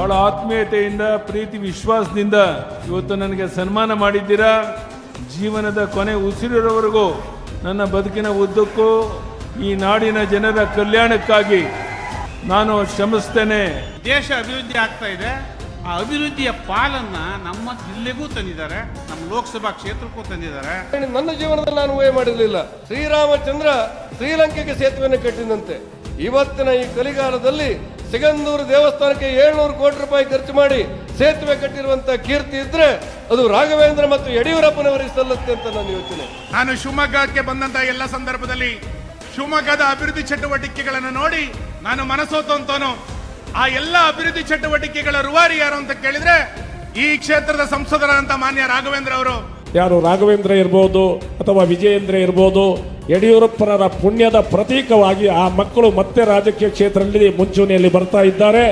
ಬಹಳ ಆತ್ಮೀಯತೆಯಿಂದ ಪ್ರೀತಿ ವಿಶ್ವಾಸದಿಂದ ಇವತ್ತು ನನಗೆ ಸನ್ಮಾನ ಮಾಡಿದ್ದೀರಾ? ಜೀವನದ ಕೊನೆ ಉಸಿರಿರೋವರೆಗೂ ನನ್ನ ಬದುಕಿನ ಉದ್ದಕ್ಕೂ ಈ ನಾಡಿನ ಜನರ ಕಲ್ಯಾಣಕ್ಕಾಗಿ ನಾನು ಶ್ರಮಿಸ್ತೇನೆ ದೇಶ ಅಭಿವೃದ್ಧಿ ಆಗ್ತಾ ಇದೆ. ಆ ಅಭಿವೃದ್ಧಿಯ ಪಾಲನ್ನ ನಮ್ಮ ಜಿಲ್ಲೆಗೂ ತಂದಿದ್ದಾರೆ. ನಮ್ಮ ಲೋಕಸಭಾ ಕ್ಷೇತ್ರಕ್ಕೂ ತಂದಿದ್ದಾರೆ. ನನ್ನ ಜೀವನದಲ್ಲಿ ನಾನು ಊಹೆ ಮಾಡಿರಲಿಲ್ಲ. ಶ್ರೀರಾಮಚಂದ್ರ ಶ್ರೀಲಂಕೆಗೆ ಸೇತುವೆಯನ್ನು ಕಟ್ಟಿದಂತೆ. ಇವತ್ತಿನ ಈ ಕಲಿಗಾಲದಲ್ಲಿ ಸಿಗಂದೂರು ದೇವಸ್ಥಾನಕ್ಕೆ ಏಳ್ನೂರು ಕೋಟಿ ರೂಪಾಯಿ ಖರ್ಚು ಮಾಡಿ ಸೇತುವೆ ಕಟ್ಟಿರುವಂತ ಕೀರ್ತಿ ಇದ್ರೆ ಅದು ರಾಘವೇಂದ್ರ ಮತ್ತು ಯಡಿಯೂರಪ್ಪನವರಿಗೆ ಸಲ್ಲುತ್ತೆ ಅಂತ ನನ್ನ ಯೋಚನೆ. ನಾನು ಶಿವಮೊಗ್ಗಕ್ಕೆ ಬಂದಂತ ಎಲ್ಲ ಸಂದರ್ಭದಲ್ಲಿ ಶಿವಮೊಗ್ಗದ ಅಭಿವೃದ್ಧಿ ಚಟುವಟಿಕೆಗಳನ್ನು ನೋಡಿ ನಾನು ಮನಸೋತಂತೋನು ಆ ಎಲ್ಲ ಅಭಿವೃದ್ಧಿ ಚಟುವಟಿಕೆಗಳ ರುವಾರಿ ಯಾರು ಅಂತ ಕೇಳಿದ್ರೆ ಈ ಕ್ಷೇತ್ರದ ಸಂಸದರಾದಂತ ಮಾನ್ಯ ರಾಘವೇಂದ್ರ ಅವರು. ಯಾರು ರಾಘವೇಂದ್ರ ಇರ್ಬೋದು ಅಥವಾ ವಿಜಯೇಂದ್ರ ಇರ್ಬೋದು ಯಡಿಯೂರಪ್ಪನವರ ಪುಣ್ಯದ ಪ್ರತೀಕವಾಗಿ ಆ ಮಕ್ಕಳು ಮತ್ತೆ ರಾಜಕೀಯ ಕ್ಷೇತ್ರದಲ್ಲಿ ಮುಂಚೂಣಿಯಲ್ಲಿ ಬರ್ತಾ ಇದ್ದಾರೆ.